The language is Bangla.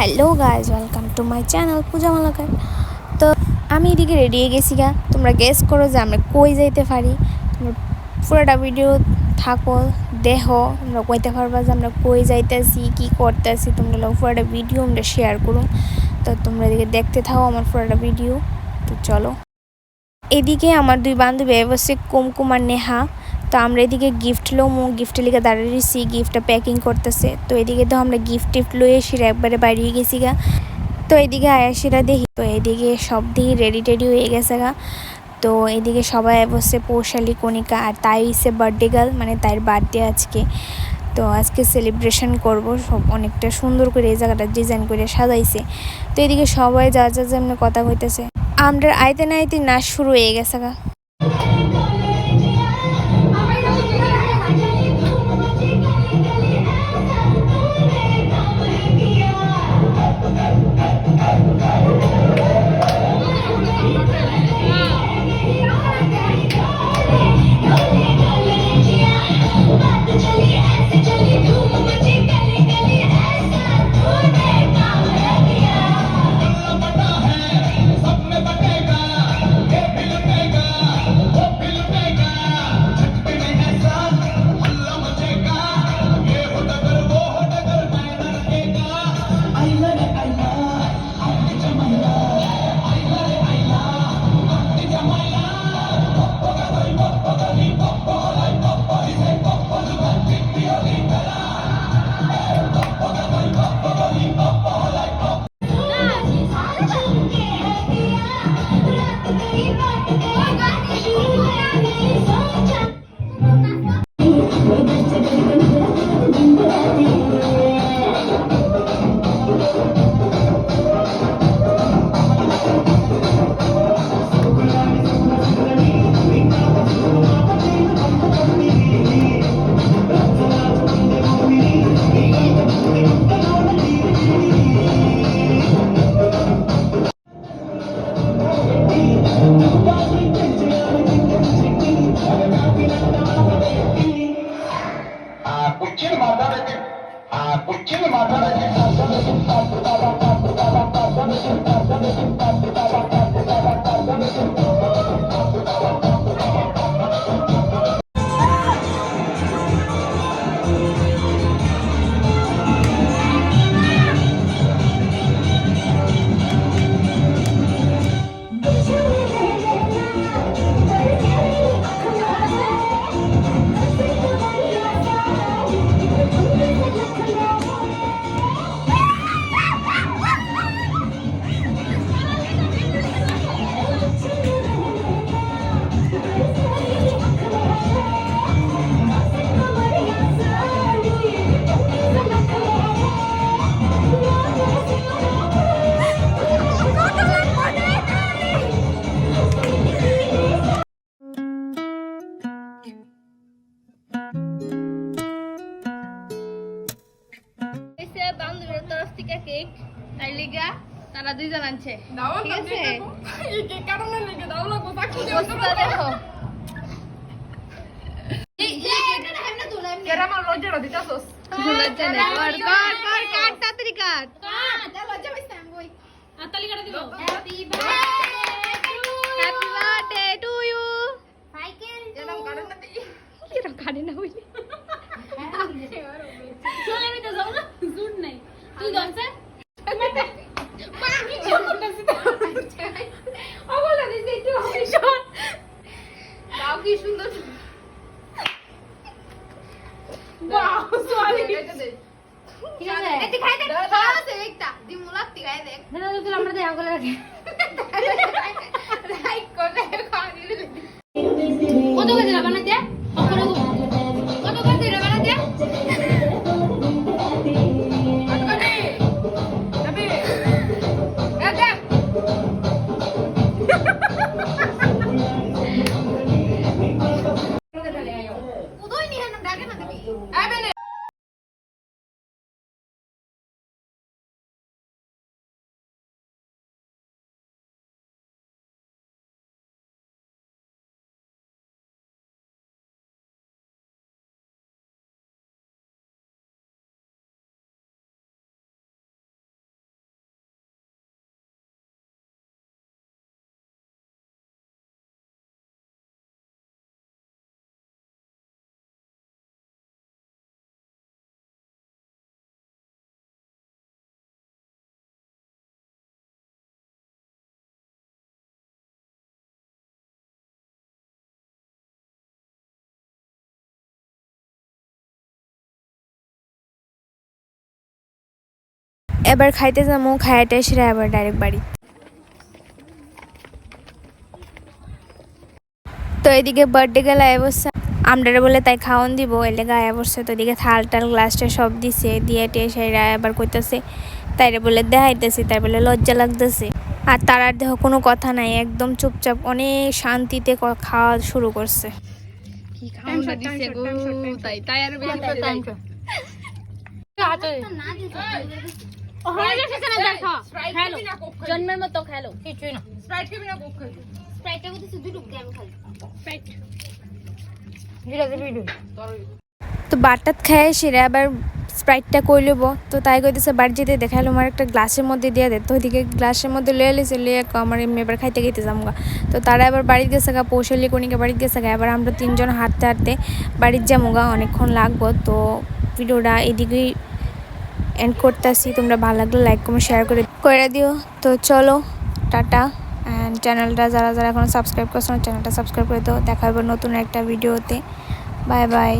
Hello guys welcome to my channel Puja Malakar. তো আমি এদিকে রেডি হয়ে গেছি গা। তোমরা গেস করো যে আমরা কই যাইতে পারি। তোমরা পুরোটা ভিডিও থাকো দেহ তোমরা কইতে পারবা যে আমরা কই যাইতেছি, কী করতেছি। তোমরা পুরোটা ভিডিও আমরা শেয়ার করুন তো তোমরা এদিকে দেখতে থাকো আমার পুরোটা ভিডিও তো চলো। এদিকে আমার দুই বান্ধবী বসে কুমকুম আর নেহা। তো আমরা এদিকে গিফট লো মো গিফটের লিগে দাঁড়িয়ে রয়েছি গিফটটা প্যাকিং করতেছে। তো এদিকে তো আমরা গিফট টিফট লয়ে এসে একবারে বাড়িয়ে গেছি গা। তো এদিকে আয়াসিরা দেখি, তো এদিকে সব দিকে রেডি টেডি হয়ে গেছে গা। তো এদিকে সবাই বসে পৌশালী, কণিকা আর তাই হচ্ছে বার্থডে গার্ল মানে তার বার্থডে আজকে। তো আজকে সেলিব্রেশন করব, সব অনেকটা সুন্দর করে এই জায়গাটা ডিজাইন করে সাজাইছে। তো এদিকে সবাই যা যা যেমন কথা কইতেছে। আমরা আইতে না আইতে নাচ শুরু হয়ে গেছে গা। তারা দুইজন আনছে ঠিক আছে দেখো কাট, তাড়াতাড়ি কাট। Happy birthday to you. কিরম কাটে না হইলে? কি সুন্দর ঠিক আছে একটু খাই দেখ খাওয়া আছে একটা দিমুলাত খাই দেখ আমরা দেখ করে রাখি লাইক করে খাওয়া सॉरी কত করে দিলা বানাতে এবার খাইতে যাব খাইতে সেরা এবার ডাইরেক্ট বাড়ি তো এদিকে বার্থডে গেলে অবস্থা আমরা বলে তাই খাওয়ান দিব এলে গায়ে বসছে তো এদিকে থাল টাল গ্লাসটা সব দিছে দিয়ে টিয়ে সেরা এবার কইতেছে তাইরে বলে দেখাইতেছি তাই বলে লজ্জা লাগতেছে আর তার আর দেহ কোনো কথা নাই একদম চুপচাপ অনেক শান্তিতে খাওয়া শুরু করছে কি খাওয়া দিছে গো তাই তাই আর জন্মের মতো খেলো। কিছুই না। স্প্রাইট কোক খালি। স্প্রাইট। তো বাটাত খায় সেরা আবার স্প্রাইটটা কই লব তো তাই কইতেছে বাড়ি যেতে দেখাল আমার একটা গ্লাসের মধ্যে দিয়ে দে। তো ওইদিকে গ্লাসের মধ্যে লয়ে লিছে লিয়ে ক- আমার এমনি এবার খাইতে খাইতে যামগা। তো তারা এবার বাড়িতে গেছে গা পৌঁছালি কনিকে বাড়িতে গেছে গা। এবার আমরা তিনজন হাঁটতে হাঁটতে বাড়ির যামগা অনেকক্ষণ লাগবো। তো ভিডিওটা এদিকেই এন্ড করতেছি। তোমরা ভালো লাগলে লাইক কমেন্ট শেয়ার করে করে দিও। তো চলো, টাটা। অ্যান্ড চ্যানেলটা যারা যারা এখন সাবস্ক্রাইব করছ চ্যানেলটা সাবস্ক্রাইব করে দিও। দেখা হবে নতুন একটা ভিডিওতে বাই বাই